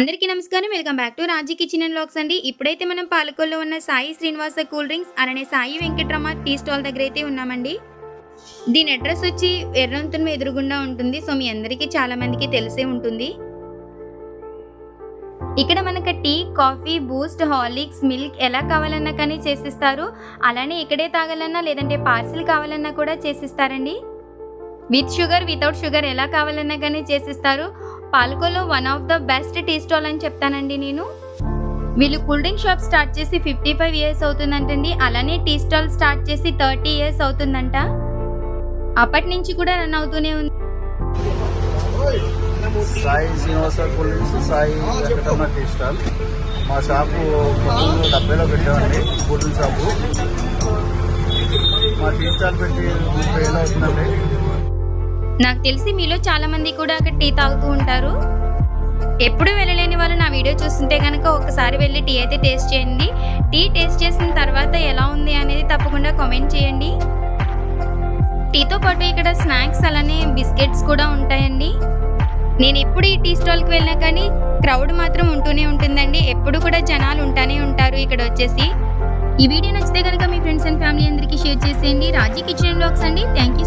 అందరికీ నమస్కారం. Welcome back to Raji kitchen and blogs అండి. ఇప్పుడైతే మనం పాలకొల్లో ఉన్న సాయి శ్రీనివాస కూల్ డ్రింక్స్ అలానే సాయి వెంకటరమ టీ స్టాల్ దగ్గర అయితే ఉన్నామండి. దీని అడ్రస్ వచ్చి ఎర్రంతున ఎదురుగుండా ఉంటుంది. సో మీ అందరికీ చాలా మందికి తెలిసే ఉంటుంది. ఇక్కడ మనకు tea coffee Boost Horlicks milk ఎలా కావాలన్నా కానీ చేసిస్తారు. అలానే ఇక్కడే తాగాలన్నా లేదంటే పార్సిల్ కావాలన్నా కూడా చేసిస్తారండి. విత్ షుగర్ వితౌట్ షుగర్ ఎలా కావాలన్నా కానీ చేసిస్తారు. పాలకోలో one of the best tea stall అని చెప్తానండి నేను. వీళ్ళు కూల్ డ్రింక్ షాప్ స్టార్ట్ చేసి ఫిఫ్టీ ఫైవ్ ఇయర్స్ అవుతుందంటండి. అలానే టీ స్టాల్ స్టార్ట్ చేసి థర్టీ ఇయర్స్ అవుతుందంట. అప్పటి నుంచి కూడా రన్ అవుతూనే ఉంది. Sai Srinivasa cool drinks Sai Venkatamma tea stall మా షాపు డెబ్బైలో పెట్టామండి కూల్ డ్రింక్ షాపు మా టీ స్టాల్ పెట్టి ముప్పై ఏళ్ళు అవుతుందండి. నాకు తెలిసి మీలో చాలామంది కూడా అక్కడ టీ తాగుతూ ఉంటారు. ఎప్పుడు వెళ్ళలేని వాళ్ళు నా వీడియో చూస్తుంటే కనుక ఒకసారి వెళ్ళి టీ అయితే టేస్ట్ చేయండి. టీ టేస్ట్ చేసిన తర్వాత ఎలా ఉంది అనేది తప్పకుండా కామెంట్ చేయండి. టీతో పాటు ఇక్కడ స్నాక్స్ అలానే బిస్కెట్స్ కూడా ఉంటాయండి. నేను ఎప్పుడు ఈ టీ స్టాల్కి వెళ్ళినా కానీ క్రౌడ్ మాత్రం ఉంటూనే ఉంటుందండి. ఎప్పుడు కూడా జనాలు ఉంటానే ఉంటారు ఇక్కడ వచ్చేసి. ఈ వీడియో నచ్చితే కనుక మీ ఫ్రెండ్స్ అండ్ ఫ్యామిలీ అందరికీ షేర్ చేసేయండి. రాజీ కిచెన్ బ్లాగ్స్ అండి. థ్యాంక్